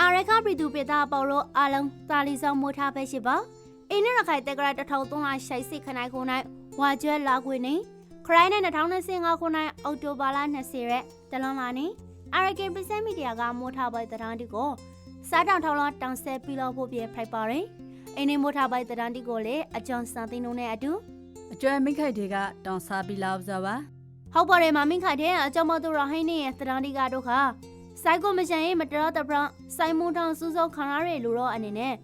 အာရခပြည်သူပြည်သားပေါ်လို့အလုံးတာလီဆောင်မိုးထားပဲရှိပါအင်းရခိုင်တက်ကရ1360ခနိုင်ခုနိုင်ဝါကျွဲလာခွေနေခရိုင်းနဲ့2025ခုနိုင်အောက်တိုဘာလ20ရက်တလွန်လာနေအာရကန်ပစမီဒီယာကမိုးထားပိုက်တရန်တီကိုစားတောင်ထောင်းလောတောင်ဆဲပြီးလို့ဖို့ပြဖိုက်ပါရင်အင်းနေမိုးထားပိုက်တရန်တီကိုလေအကျော်စံသိန်းတို့နဲ့အတူအကျွမ်းမိခိုက်တွေကတောင်စားပြီးလောက်စားပါ ဟုတ်ပါတယ်မမင်းခတဲ့အကြောမသူရဟိနေရဲ့တရန်တီကတို့ခစိုက်ကိုမချန်ရဲ့မတော်တပရစိုင်မွန်ထောင်စူးစောခံရတဲ့လူတော့အနေနဲ့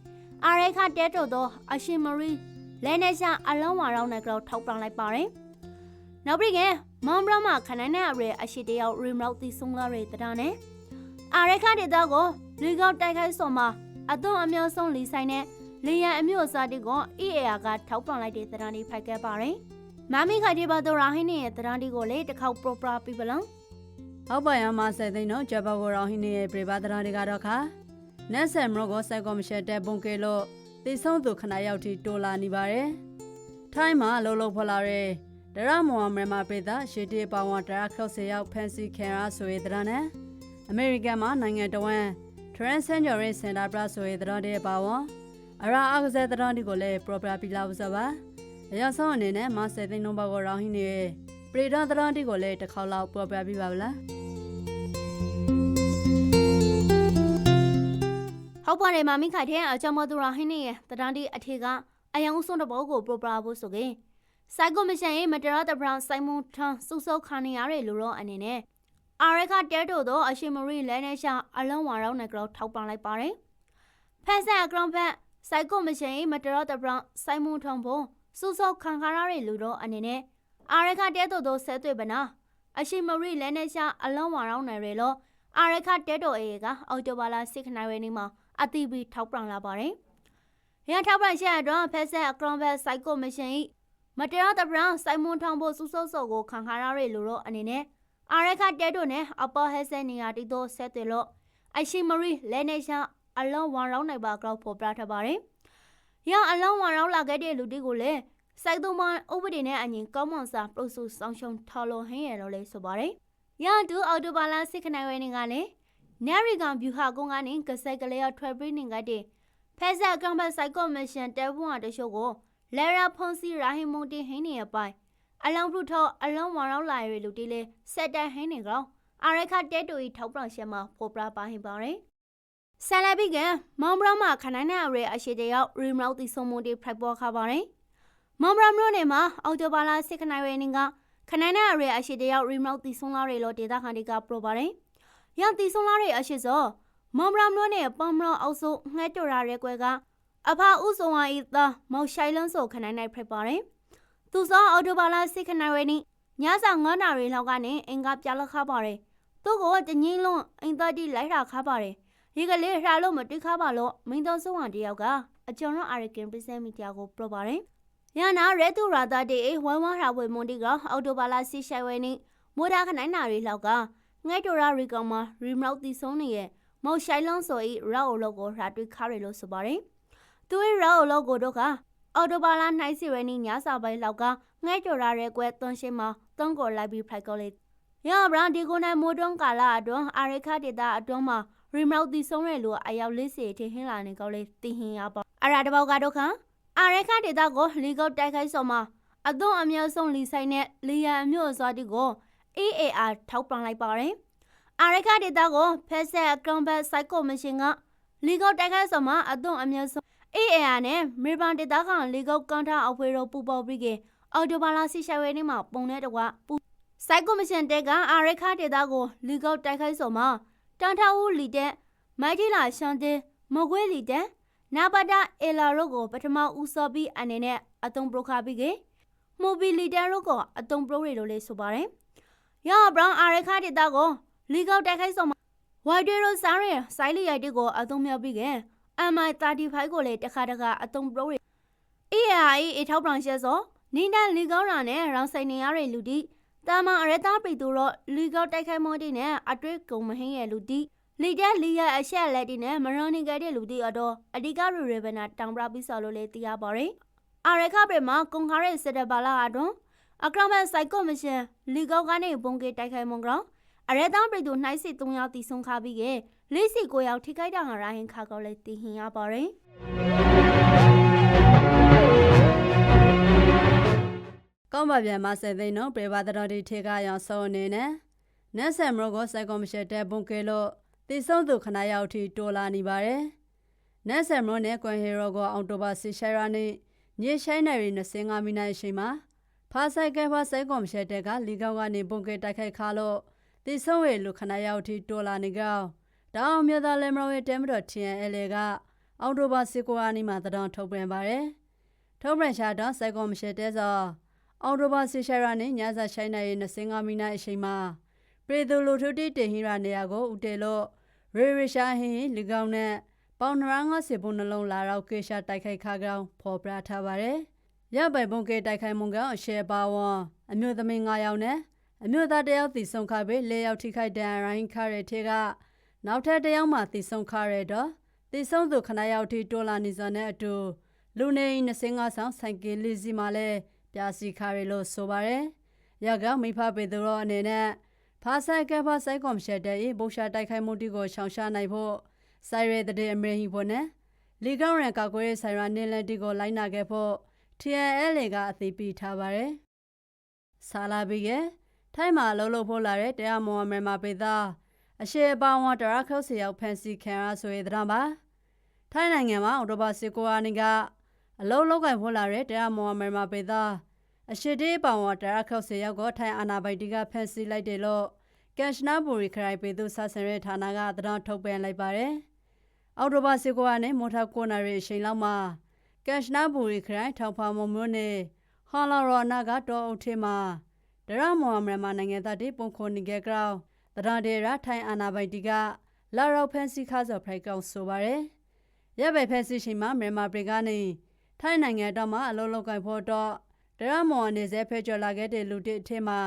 အာရခတဲတော်သောအရှင်မရီလဲနေရှာအလုံးဝရောင်းတဲ့ကြောက်ထောက်ပံလိုက်ပါတယ်နောက်ပြီးကမမ်ဘရမခနန်းနဲ့အရေအရှိတယောက်ရီမောက်တီဆုံးလာတဲ့တရနဲ့အာရခတဲ့တော့ကိုလူကောက်တိုက်ခိုက်စော်မှာအသွင်အမျိုးဆုံးလီဆိုင်နဲ့လီယံအမျိုးအစားတီကို EAR ကထောက်ပံလိုက်တဲ့တရနဲ့ဖိုက်ခဲ့ပါတယ် မမီခတိဘတော်ရာဟင်းရဲ့တရန်တီကိုလေတစ်ခေါက် proper ပြပလံဟုတ်ပါရမဆိုင်သိန်းတော့ဂျပကိုရောဟင်းနေရဲ့ပြပါဒရာတွေကတော့ခါနက်ဆယ်မရောကိုစိုက်ကောမရှယ်တဲ့ပုံကဲလို့တိဆုံးသူခဏရောက်ထိတိုးလာနေပါတယ်ထိုင်းမှာလှုပ်လှုပ်ဖွာလာတဲ့ဒရမောင်မြန်မာပြည်သားရှေတီပါဝန်ဒရာခောက်ဆယ်ရောက်ဖန်စီခံရဆိုရတဲ့နဲ့အမေရိကန်မှာနိုင်ငံတော်ဝန် Transgender Center ပြဆိုရတဲ့ပါဝန်အရာအကစားတဲ့တွေကိုလည်း proper ပြလာပါပါ အရောက်ဆုံးအနေနဲ့မဆယ်သိန်းလုံးပါကိုရောဟင်းနေရဲ့ပရိဒါသရန်တီကိုလည်းတစ်ခေါက်လောက်ပေါ်ပြပြပါဗလားဟုတ်ပါတယ်မမီခိုင်တဲ့အကြောမသူရာဟင်းနေရဲ့တရန်တီအထေကအယံဆုံးတဘောကို proper ဖို့ဆိုခင်စိုက်ကိုမရှန်ရဲ့မတော်တပရစိုင်မွန်ထန်စုစုခါနေရတဲ့လူတော့အနေနဲ့အာရခတဲတိုသောအရှင်မရီလဲနေရှာအလုံးဝရောင်းတဲ့ကြောက်ထောက်ပံလိုက်ပါတယ်ဖက်ဆက်အကရောင်းဖက်စိုက်ကိုမရှန်ရဲ့မတော်တပရစိုင်မွန်ထန်ဖို့ စုစုခံခါရတဲ့လူတော့အနေနဲ့အာရခတဲတိုသောဆဲသွေးပနာအရှင်မရီလဲနေရှာအလုံးဝရောင်းနေရလို့အာရခတဲတိုအေကအော်တိုဘာလာ6ခနိုင်ဝဲနေမှာအတိပီထောက်ပံ့လာပါတယ်။ရန်ထောက်ပံ့ရှက်အတွက်ဖက်ဆက်အကရွန်ဘက်စိုက်ကိုမရှင်ဤမတရားတပရန်စိုင်မွန်ထောင်ဖို့စူးစောစောကိုခံခါရတဲ့လူတော့အနေနဲ့အာရခတဲတို့နဲ့အပေါ်ဟက်ဆန်နေရာတီတော့ဆက်တယ်လို့အရှိမရီလဲနေရှာအလုံးဝရောင်းနိုင်ပါကောက်ဖို့ပြထားပါတယ်။ ရန်အလုံးဝရောင်းလာခဲ့တဲ့လူတွေကိုလည်းစိုက်သုံးမဥပဒေနဲ့အညီကောင်းမွန်စွာပရိုဆူဆောင်ရှုံထော်လို့ဟင်းရလို့လည်းဆိုပါတယ်။ရန်တူအော်တိုဘာလာစစ်ခနိုင်ဝဲနေကလည်းနေရီကန်ဗျူဟာကုန်းကနေကဆက်ကလေးရထွက်ပြီးနေကြတဲ့ဖက်ဆက်ကံဘတ်ဆိုင်ကောမရှင်တဲဘွန်တရှို့ကိုလဲရာဖုန်စီရာဟီမွန်တီဟင်းနေရပိုင်အလောင်းဖုထောအလုံးဝရောက်လာရလူတီလေစက်တဟင်းနေကောင်အရခတဲတူဤထောက်ပံ့ရှက်မှာဖော်ပြပါဟင်ပါရယ် ဆလဘီကမောင်ဘရမခနိုင်တဲ့အရေအရှိတယောက်ရီမောက်တီဆုံမွန်တီဖိုက်ပေါ်ခပါရယ်မောင်ဘရမလို့နေမှာအော်တိုဘာလာစစ်ခနိုင်ဝဲနေကခနိုင်တဲ့အရေအရှိတယောက်ရီမောက်တီဆုံလာရလို့ဒေတာခန်ဒီကပရိုပါရယ်ရန်တီဆုံးလာတဲ့အရှိစောမမရမလို့နဲ့ပမရအောက်ဆိုငှဲတော်ရရဲကွဲကအဖဥဆောင်ဝါဤသားမောင်ရှိုင်လန်းဆိုခနိုင်နိုင်ဖြစ်ပါတယ်သူစောအော်တိုဘာလာစိခနိုင်ဝဲနီညစာ9နာရီလောက်ကနေအင်္ဂါပြလက်ခါပါတယ်သူ့ကိုတငင်းလုံးအင်သားတီလိုက်တာခါပါတယ် ဒီကလေးရှာလို့မတွေ့ခါပါလို့မင်းတော်ဆုံးဝတယောက်ကအကျော်တော့အာရကန်ပစ္စမီတယောက်ကိုပြပါတယ်ရနာရဲတူရာတာတေဝမ်ဝါရာဝဲမွန်တီကအော်တိုဘာလာစိရှိုင်ဝဲနီမိုးဒါခနိုင်နာရီလောက်ကငဲတိုရာရီကောင်မှာရီမောက်တီဆုံးနေရဲ့မောက်ရှိုင်လွန်ဆိုဤရာအိုလောကိုရာတွေ့ခါရလို့ဆိုပါတယ်။သူ၏ရာအိုလောကိုတို့ကအော်တိုဘာလာနိုင်စီရနီညစာပိုင်းလောက်ကငဲတိုရာရဲကွဲသွန်ရှင်းမှာသွန်ကိုလိုက်ပြီးဖိုက်ကောလေး။ရဘရန်ဒီကိုနိုင်မိုးတွန်းကာလာအတွန်းအာရခဒေတာအတွန်းမှာ ရီမောက်တီဆုံးရဲ့လူအယောက်40ထင်းဟင်းလာနေကောလေးတင်ဟင်းရပါ။အရာတဘောက်ကတော့ခအာရခဒေတာကိုလီကောက်တိုက်ခိုက်ဆော်မှာအသွင်အများဆုံးလီဆိုင်နဲ့လီယံအမျိုးအစားတီကို AAR ထောက်ပံ့လိုက်ပါတယ်။အာရခဒေတာကိုဖက်ဆက်အကရုံဘတ်စိုက်ကိုမရှင်ကလီကောက်တိုက်ခိုက်ဆောင်မှာအသွင်အများဆုံး AAR နဲ့မေဘန်ဒေတာကလီကောက်ကန်တာအဖွေရောပူပေါပြီးကအော်တိုဘာလာစီရှာဝဲနေမှာပုံနဲ့တကွပူစိုက်ကိုမရှင်တဲကအာရခဒေတာကိုလီကောက်တိုက်ခိုက်ဆောင်မှာ တန်ထာဦးလီတဲ့မိုက်တီလာရှန်တဲ့မကွေးလီတဲ့နာပတာအေလာရိုကိုပထမဦးစောပြီးအနေနဲ့အတုံပရိုခါပြီးကမိုဘီလီတန်ရိုကိုအတုံပရိုရီလိုလေးဆိုပါတယ်။ရဘရောင်အာရခဒေတာကိုလီကောက်တိုက်ခိုက်ဆောင်မှာဝိုင်ဒေရိုစားရဲစိုင်းလီရိုက်တွေကိုအသုံးမြောက်ပြီးက MI35 ကိုလည်းတခါတခါအသုံးပရိုရီ AI အထောက်ပံ့ရှက်စောနင်းတန်လီကောက်ရာနဲ့ရောင်ဆိုင်နေရတဲ့လူတီ တာမန်အရတာပရီတူတော့လီကောက်တိုက်ခိုက်မှုတီနဲ့အတွေ့ကုံမဟင်းရဲ့လူတီလီတက်လီရအဆက်လက်တီနဲ့မရောနီကတဲ့လူတီအတော့အဓိကရူရဗနာတောင်ပရာပြီးစော်လို့လေတရားပါရယ်အာရခပရမကွန်ခါရဲစတဲ့ဘာလာအတွန်းအကရမန်ဆိုင်ကောမရှင်လီကောက်ကနေဘုံကေတိုက်ခိုက်မုံကောင်အရဲတောင်းပြည်သူနှိုက်စစ်3ယောက်တီဆုံးခါပြီးကလေးစီ9ယောက်ထိခိုက်တာငါရဟင်ခါကောက်လေးတီဟင်ရပါရင် ကောင်းပါပြန်မဆက်သိန်းနော်ပြေပါတော်ဒီထေကရောင်စောအနေနဲ့နက်ဆန်မရောကိုစိုက်ကောမရှင်တဲ့ဘုံကဲလို့တည်ဆုံးသူခဏရောက်ထိတိုလာနေပါတယ်နက်ဆန်မရောနဲ့ကွန်ဟီရိုကိုအောက်တိုဘာဆီရှိုင်ရာနေညရှိုင်းနယ်ရီ25မိနစ်အချိန်မှာဖာဆိုင်ကဲဖာစိုက်ကောမရှင်တဲ့ကလီကောက်ကနေဘုံကဲတိုက်ခိုက်ခါလို့တည်ဆုံးရဲ့လူခဏရောက်ထိတိုလာနေကြောင်းတောင်မြို့သားလေမရောရဲ့တဲမတော် TNL ကအောက်တိုဘာ19ရက်နေ့မှာတတော်ထုတ်ပြန်ပါတယ်ထုတ်ပြန်ရှာတော့စိုက်ကောမရှင်တဲ့စော အော်တိုဘာဆီရှာရာနဲ့ညစာရှိုင်းနိုင်ရဲ့25မိနစ်အချိန်မှာပရီတိုလိုထိုတီတင်ဟီရာနေရာကိုဦးတယ်လို့ရေရီရှာဟင်းလီကောင်နဲ့ပေါင်950ဘုံနှလုံးလာတော့ကေရှာတိုက်ခိုက်ခါကောင်ဖော်ပြထားပါတယ်။ရပိုင်ဘုံကေတိုက်ခိုက်မှုကအရှယ်ပါဝွန်အမျိုးသမီး9ယောက်နဲ့အမျိုးသားတယောက်တီဆုံခါပဲ၄ယောက်ထိခိုက်ဒဏ်ရိုင်းခါတဲ့ထဲကနောက်ထပ်တယောက်မှတီဆုံခါရတော့တီဆုံသူခဏယောက်ထိတိုးလာနေစောနဲ့အတူလူနေ25ဆောင်ဆိုင်ကယ်လေးစီမှာလဲ ပြာစီခါရလို့ဆိုပါရယ်ရကမိဖပေသူရောအနေနဲ့ဖာဆိုင်ကဖာဆိုင်ကောမရှက်တဲ့ဘုရှာတိုက်ခိုက်မှုတီကိုရှောင်ရှားနိုင်ဖို့ဆိုင်ရဲတဲ့အမေဟီဖို့နဲ့လီကောင်ရန်ကောက်ကွဲဆိုင်ရာနေလန်တီကိုလိုက်နာခဲ့ဖို့ TNL ကအသိပေးထားပါရယ်ဆာလာဘီရဲ့ထိုင်းမှာလှုပ်လှုပ်ဖို့လာတဲ့တရားမော်မြန်မာပေသားအရှေ့အပေါင်းဝတရခောက်စီရောက်ဖန်စီခံရဆိုရတဲ့ပါထိုင်းနိုင်ငံမှာအော်တိုဘာစီကိုအာနီက အလုံးလောက်ကင်ဖို့လာတဲ့တရားမော်မြန်မာပေသားအရှိတေးပောင်ဝတရခောက်စီရောက်ကိုထိုင်းအာနာပိုင်တီကဖန်စီလိုက်တယ်လို့ကန်ရှနာဘူရီခရိုင်ပေသူဆဆန်ရဲဌာနကသတင်းထုတ်ပြန်လိုက်ပါတယ်အော်တိုဘာစီကိုအာနဲ့မော်တာကိုနာရီအချိန်လောက်မှာကန်ရှနာဘူရီခရိုင်ထောင်ဖာမုံမျိုးနဲ့ဟော်လာရောနာကတော့အုပ်ထဲမှာဒရမော်မြန်မာနိုင်ငံသားတေပုံခွန်နီကကရောတရဒေရာထိုင်းအာနာပိုင်တီကလာရောက်ဖန်စီခါစော်ဖရိုက်ကောင်ဆိုပါတယ်ရပ်ပဲဖန်စီချိန်မှာမြန်မာပြည်ကနေ ထိုင်းနိုင်ငံတော့မှအလုံးလောက်ကင်ဖို့တော့ဒရမော်နေစေဖဲကျော်လာခဲ့တဲ့လူတစ်အထင်းမှာ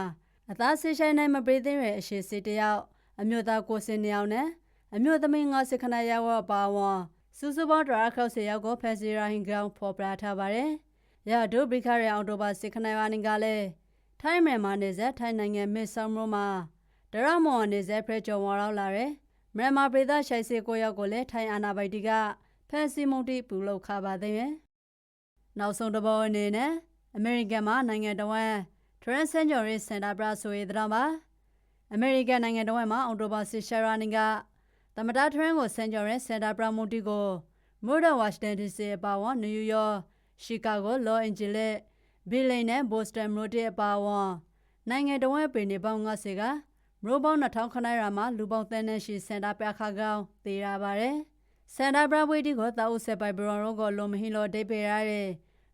အသားဆေးဆိုင်နိုင်မပေးသေးတဲ့အရှိစီတယောက်အမျိုးသားကိုစင်နေအောင်နဲ့အမျိုးသမီးငါစခဏရောက်ပါဝါစူးစူးပေါင်းဒရာခောက်စီရောက်ကိုဖန်စီရာဟင်ကောင်ဖော်ပြထားပါတယ်ရဒိုဘရိခရအောင်တိုဘာစခဏရနင်ကလည်းထိုင်းမြန်မာနေစေထိုင်းနိုင်ငံမစ်ဆောင်ရိုမှာဒရမော်နေစေဖဲကျော်ဝါရောက်လာတယ်မြန်မာပြည်သားရှိုက်စီကိုရောက်ကိုလည်းထိုင်းအာနာပိုင်တီကဖန်စီမုန်တီပူလောက်ခပါသေးတယ် နောက်ဆုံးတစ်ပေါ်အနေနဲ့အမေရိကန်မှာနိုင်ငံတော်ဝန် Transcendental Center ပရာဆိုရတဲ့မှာအမေရိကန်နိုင်ငံတော်ဝန်မှာအော်တိုဘာစီရှာရာနင်ကသမတာထရန်ကိုစန်ဂျော်ရဲ့စင်တာပရာမူတီကိုမိုဒဝါရှင်တန်ဒီစီအပါဝနယူးယောက်ရှီကာဂိုလော့အန်ဂျယ်လက်ဘီလိန်နဲ့ဘော့စတန်မြို့တီအပါဝနိုင်ငံတော်ဝန်ပြည်နေပေါင်း90ကမြို့ပေါင်း2000ခနိုင်ရာမှာလူပေါင်းသန်းနဲ့ရှိစင်တာပြခါကောင်တည်ရပါတယ်စန်တာပရာဝေတီကိုတာအုပ်ဆက်ပိုင်ဘရော်ရောကိုလုံမဟင်းလို့ဒိတ်ပေရတဲ့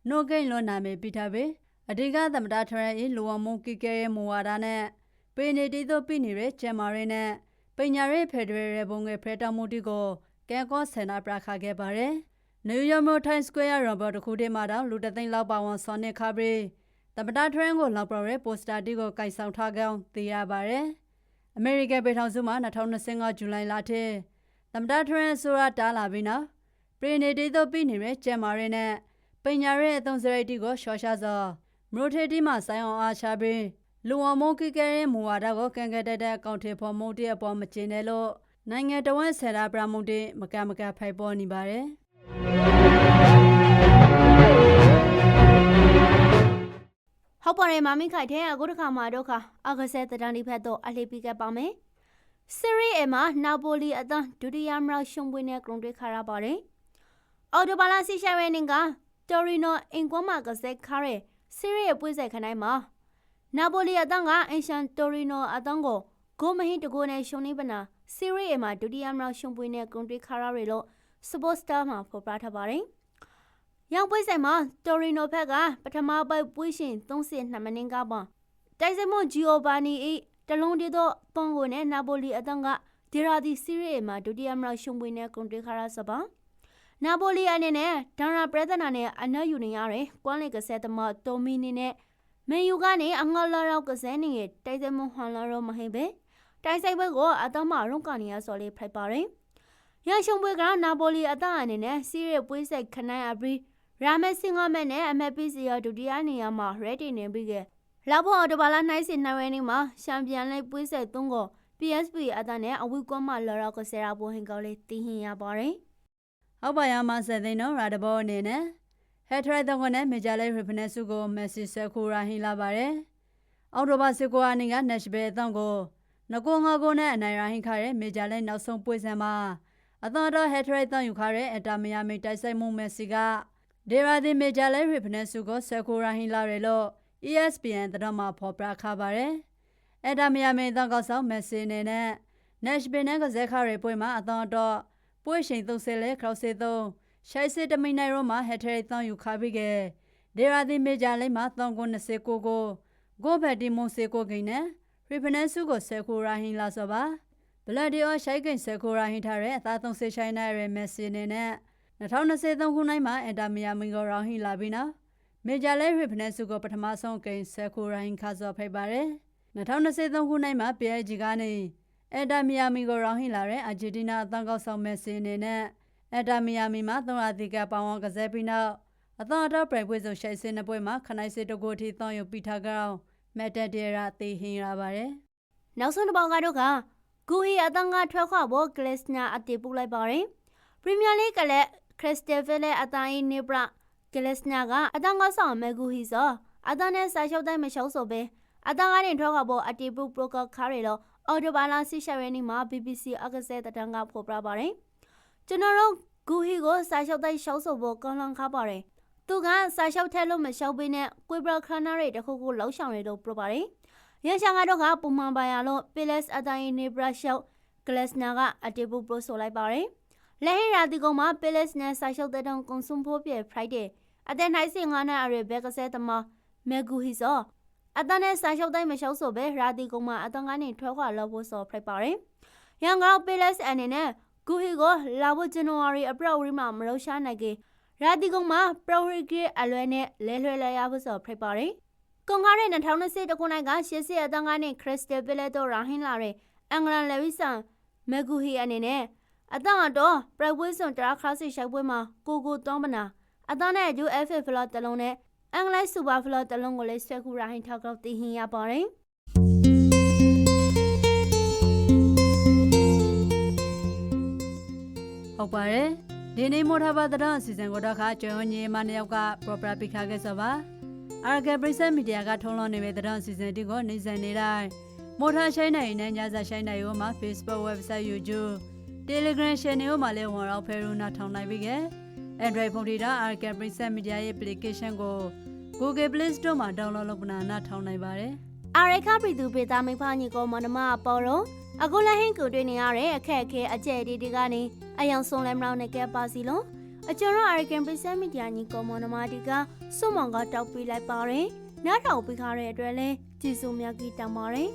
နိုကိန်လွန်နာမေပိထားပေအဓိကသမတာထရန်၏လူဝမုံကီကဲရဲ့မူဝါဒနဲ့ပေနေတီတို့ပြနေတဲ့ကျမရင်းနဲ့ပညာရေးဖက်ဒရယ်ရဲ့ဘုံငယ်ဖရက်တာမူတီကိုကဲကောဆန္ဒပြခါခဲ့ပါတယ်။နယူးယောက်မြို့ထိုင်းစကွဲယာရောဘတ်တခုတည်းမှာတော့လူတသိန်းလောက်ပါဝင်ဆော်နစ်ခါပရီသမတာထရန်ကိုလောက်ပေါ်ရဲပိုစတာတီကိုကိုင်ဆောင်ထားကြောင်းသိရပါတယ်။အမေရိကန်ပြည်ထောင်စုမှာ2025ဇူလိုင်လထဲသမတာထရန်ဆိုတာတားလာပြီးနောက်ပရီနေတီတို့ပြနေတဲ့ကျမရင်းနဲ့ ပညာရေးအသုံးစရိတ်တီကိုရှော့ရှာစောမရိုထေတီမှာဆိုင်အောင်အားချပြီးလူဝမုံကိကဲရဲ့မူဝါဒကိုကန်ကတက်တဲ့အကောင့်ထေဖော်မှုတည်းအပေါ်မကျင်တယ်လို့နိုင်ငံတော်ဝန်ဆရာပရမုန်တေမကမကဖိုက်ပေါ်နေပါတယ်ဟုတ်ပါတယ်မမင်းခိုင်တဲ့အခုတစ်ခါမှတော့ခါအကဆဲတဒန်ဒီဖက်တော့အလေးပြီးခဲ့ပါမယ်စီရီအမှာနာပိုလီအသံဒုတိယမြောက်ရှုံးပွဲနဲ့ဂရုံတွေခါရပါတယ်အော်တိုဘာလာစီရှာရဲနင်က တော်ရီနိုအင်ကွမ်မာကစက်ခါရဲစီရီရဲ့ပွဲဆိုင်ခနိုင်မှာနာပိုလီအသံကအင်ရှန်တော်ရီနိုအသံကိုဂိုမဟင်းတကိုနဲ့ရှုံးနေပနာစီရီအမှာဒုတိယမြောက်ရှုံးပွဲနဲ့ဂရုံတွေခါရရဲလို့စပို့စတာမှာဖော်ပြထားပါတယ်ရောင်ပွဲဆိုင်မှာတော်ရီနိုဖက်ကပထမပိုက်ပွဲရှင်32မိနစ်ကပေါ့တိုက်စမွန်ဂျီယိုဘာနီ၏တလုံးတည်းသောပွန်ကိုနဲ့နာပိုလီအတန်းကဒီရာဒီစီရီမှာဒုတိယမြောက်ရှုံးပွဲနဲ့ဂုံတေခါရစပါ နာပိုလီအနေနဲ့ဒါရာပရဒနာနဲ့အနက်ယူနေရတယ်ကွမ်လက်ကဆက်သမားတိုမီနီနဲ့မန်ယူကနေအငေါလာရောက်ကစဲနေရဲ့တိုက်စမွန်ဟွန်လာရောမဟိပဲတိုက်ဆိုင်ဘက်ကိုအတမရုံးကနေရစော်လေးဖိုက်ပါတယ်ရရှုံးပွဲကနာပိုလီအတန်းအနေနဲ့စီရီပွဲဆိုင်ခနိုင်အပရီရာမက်စင်ဂမက်နဲ့အမက်ပီစီယာဒုတိယနေရာမှာရက်တီနေပြီးကလာဖို့အော်တိုဘာလာနှိုင်းစင်နှိုင်းဝဲနေမှာရှမ်ပီယံလိပွဲဆက်သုံးကို PSV အတန်းနဲ့အဝီကွမ်းမှလော်ရော့ကဆရာဘိုဟင်ကောလေးတီးဟင်ရပါတယ် အောက်ပါရမှာဆက်သိန်းတော့ရာတဘောအနေနဲ့ဟက်ထရိုက်တော့ကနဲ့မေဂျာလေးရီဖနက်စုကိုမက်ဆီဆက်ခူရာဟင်လာပါတယ်အောက်တိုဘာစစ်ကိုအနင်ကနက်ရှ်ဘဲအတောင်ကိုငကိုငါကိုနဲ့အနိုင်ရာဟင်ခါတဲ့မေဂျာလေးနောက်ဆုံးပွဲစံမှာအတော်တော့ဟက်ထရိုက်တော့ယူခါတဲ့အတာမယာမိတိုက်ဆိုင်မှုမက်ဆီကဒေရာဒီမေဂျာလေးရီဖနက်စုကိုဆက်ခူရာဟင်လာတယ်လို့ ESPN သတင်းမှာဖော်ပြခါပါတယ်အတာမယာမိတော့ကောက်ဆောင်မက်ဆီနေနဲ့နက်ရှ်ဘဲနဲ့ကဇက်ခါရဲ့ပွဲမှာအတော်တော့ ပွဲရှိန်သုံးဆဲလဲခရောက်စေသုံးရှိုက်စစ်တမိနိုင်ရောမှာဟက်ထရီတောင်းယူခါပြီးကဒေရာဒီမေဂျာလိမှာတောင်းကို29ကိုကိုဂိုဘက်တီမွန်စေကိုကိန်းနဲ့ရီဖနန်စုကိုဆဲခိုရာဟင်လာဆိုပါဘလက်ဒီအောရှိုက်ကိန်းဆဲခိုရာဟင်ထားတဲ့အသားသုံးစေချိုင်းနိုင်ရမက်ဆီနေနဲ့2023ခုနှစ်မှာအန်တာမီယာမင်ဂိုရာဟင်လာပြီးနော်မေဂျာလဲရီဖနန်စုကိုပထမဆုံးကိန်းဆဲခိုရာဟင်ခါဆိုဖိတ်ပါတယ်2023ခုနှစ်မှာ PSG ကနေ အက်တာမီယာမီကိုရောင်းဟင်လာတဲ့အာဂျင်တီးနာအသံကောက်ဆောင်မက်ဆီအနေနဲ့အက်တာမီယာမီမှာသုံးရာတီကပောင်ဝကစားပြီးနောက်အသံအတော့ပြိုင်ပွဲစုံရှိုက်စင်းတဲ့ပွဲမှာခနိုင်စစ်တကိုအထိတောင်းယူပြီးထားကြောင်းမက်တက်ဒီရာတေဟင်ရပါတယ်နောက်ဆုံးတစ်ပေါင်ကတော့ကဂူဟီအတန်းကထွက်ခွာဖို့ကလစ်နာအတေပူလိုက်ပါတယ်ပရီးမီးယားလိကလည်းခရစ်စတယ်ဗီလဲအတန်းအင်းနေဘရာကလစ်နာကအတန်းကဆောင်မဲဂူဟီဆိုအတန်းနဲ့ဆိုင်ရှုပ်တိုင်းမရှုံးဆိုပဲအတန်းကနေထွက်ခွာဖို့အတေပူပရိုကခါရီလို့ အော်တိုဘာလာဆီရှာရဲနေမှာ BBC အကဆဲတတန်းကဖော်ပြပါတယ်ကျွန်တော်တို့ဂူဟီကိုဆိုင်ရှုပ်တိုင်းရှုံးဆိုဖို့ကောင်းလောင်းခါပါတယ်သူကဆိုင်ရှုပ်ထဲလို့မရှုံးပေးနဲ့ကွေဘရခနာရီတခုခုလှောက်ဆောင်ရလို့ပြောပါတယ်ရန်ရှာကတော့ကပုံမှန်ပါရလို့ Piles အတိုင်းနေဘရရှုပ်ဂလက်စနာကအတေပူပရိုဆိုလိုက်ပါတယ်။လက်ဟင်ရာဒီကောင်မှာ Piles နဲ့ဆိုင်ရှုပ်တဲ့တုံကွန်ဆွန်ဖို့ပြ Friday အတဲ့နိုင်စင်ငါနဲ့အရဘက်ကဆဲတမမေဂူဟီဆို အတန်းနဲ့ဆိုင်ရှုပ်တိုင်းမရှုပ်ဆိုပဲရာဒီကောင်မှာအတန်းကနေထွက်ခွာလို့ဖို့ဆိုဖိုက်ပါတယ်။ရန်ကောင် Piles အနေနဲ့ဂူဟီကိုလာဖို့ဇန်နဝါရီအပရက်ဝရီမှာမလို့ရှာနိုင်ကေရာဒီကောင်မှာပရိုဟီဂီအလွဲနဲ့လဲလွှဲလဲရဖို့ဆိုဖိုက်ပါတယ်။ကွန်ကားရဲ့2020ခုနှစ်ကရှစ်စီအတန်းကနေခရစ်စတယ်ဗီလက်တို့ရာဟင်းလာတဲ့အင်္ဂလန်လေဝီဆန်မက်ဂူဟီအနေနဲ့အတန်းတော့ပရိုက်ဝေးစွန်တရာခါစီရှိုက်ပွဲမှာကိုကိုတောင်းမနာအတန်းနဲ့ UFA ဖလော့တလုံးနဲ့ အင်္ဂလိပ်စူပါဖလော့တလုံးကိုလည်းဆွဲခုရာဟင်းထောက်ကောက်တည်ဟင်ရပါတယ်ဟုတ်ပါတယ်ဒီနေ့မော်ထားပါတဲ့အစီအစဉ်ကိုတော့ခါကျွန်းညီမနှစ်ယောက်က proper ပိခါခဲ့ဆိုပါအာဂပရိစက်မီဒီယာကထုံးလွှင့်နေတဲ့တဲ့အစီအစဉ်ဒီကိုနေစဉ်နေတိုင်းမော်ထားရှိုင်းနိုင်နဲ့ညစာရှိုင်းနိုင်ရောမှာ Facebook website YouTube Telegram channel ရောမှာလည်းဝင်တော့ဖဲရူနာထောင်နိုင်ပြီကဲ Android ဖုန်းတွေဒါ Arcade Preset Media ရဲ့ application ကို Google Play Store မှာ download လုပ်ပနာနာထောင်နိုင်ပါတယ်အာရခပရီသူပေတာမိဖာညီကောမနမအပေါ်တော့အခုလည်းဟင်းကိုတွေ့နေရတဲ့အခက်အခဲအကျဲဒီဒီကနေအယောင်ဆုံးလဲမလောက်နဲ့ကဲပါစီလုံးအကျော်တော့ American Business Media ညီကောမနမဒီကစွန်မောင်ကတောက်ပေးလိုက်ပါတယ်နောက်ထောင်ပေးခါတဲ့အတွက်လဲကျေးဇူးများကြီးတောင်းပါတယ်